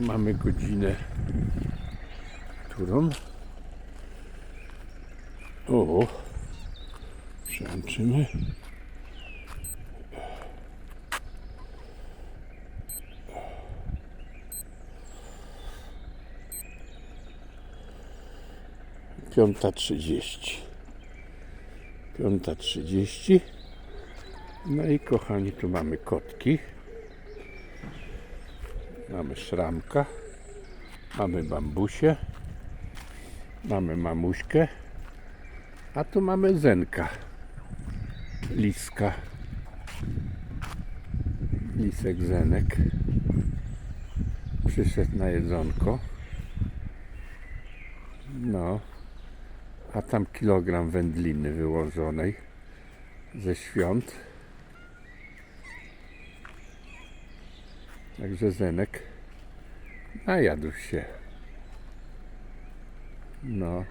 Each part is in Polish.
Mamy godzinę, którą? O, przełączymy. Piąta trzydzieści. Piąta trzydzieści. No i kochani, tu mamy kotki. Mamy szramka. Mamy bambusie. Mamy mamuśkę. A tu mamy zenka. Liska. Lisek zenek. Przyszedł na jedzonko. No. A tam kilogram wędliny wyłożonej ze świąt. Także Zenek najadł się. No.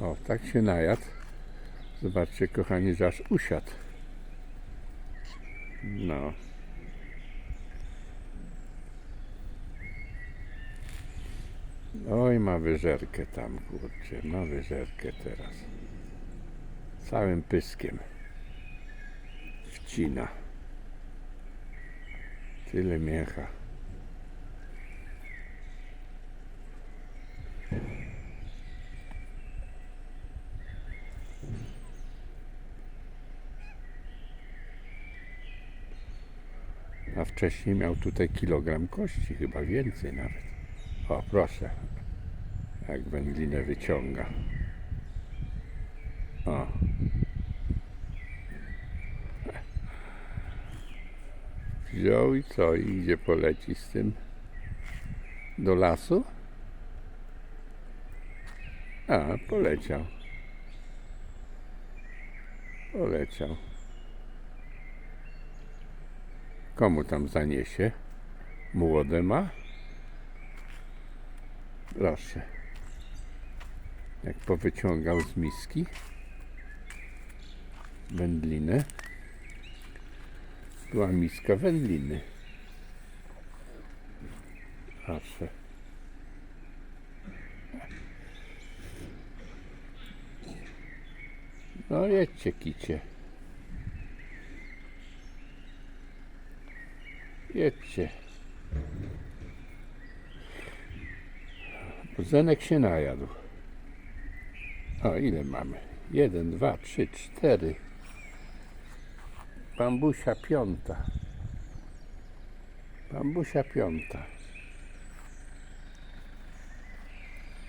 O, tak się najadł. Zobaczcie, kochani, że aż usiadł. No. Oj, ma wyżerkę tam, kurczę, ma wyżerkę teraz. Całym pyskiem. Wcina. Tyle mięcha. A wcześniej miał tutaj kilogram kości, chyba więcej nawet. O, proszę. Jak wędlinę wyciąga. O. Wziął i co? I gdzie poleci z tym? Do lasu? A, poleciał. Poleciał. Komu tam zaniesie? Młode ma? Proszę. Jak powyciągał z miski wędlinę. Była miska wędliny. Proszę. No jedźcie kicie. Jedźcie. Zenek się najadł. O, ile mamy? Jeden, dwa, trzy, cztery. Bambusia piąta. Bambusia piąta.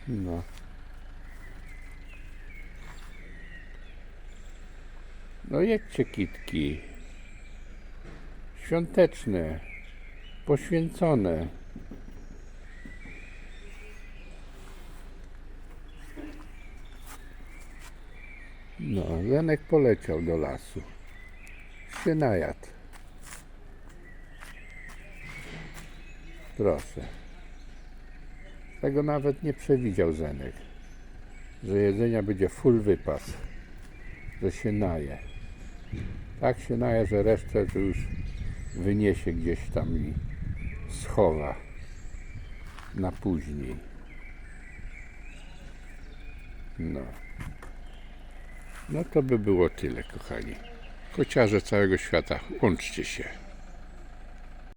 No. No jedźcie kitki. Świąteczne. Poświęcone. No, Janek poleciał do lasu. Się najadł. Proszę. Tego nawet nie przewidział Zenek. Że jedzenia będzie full wypas. Że się naje. Tak się naje, że resztę to już wyniesie gdzieś tam i schowa na później. No. No to by było tyle, kochani. Kociarze całego świata, łączcie się.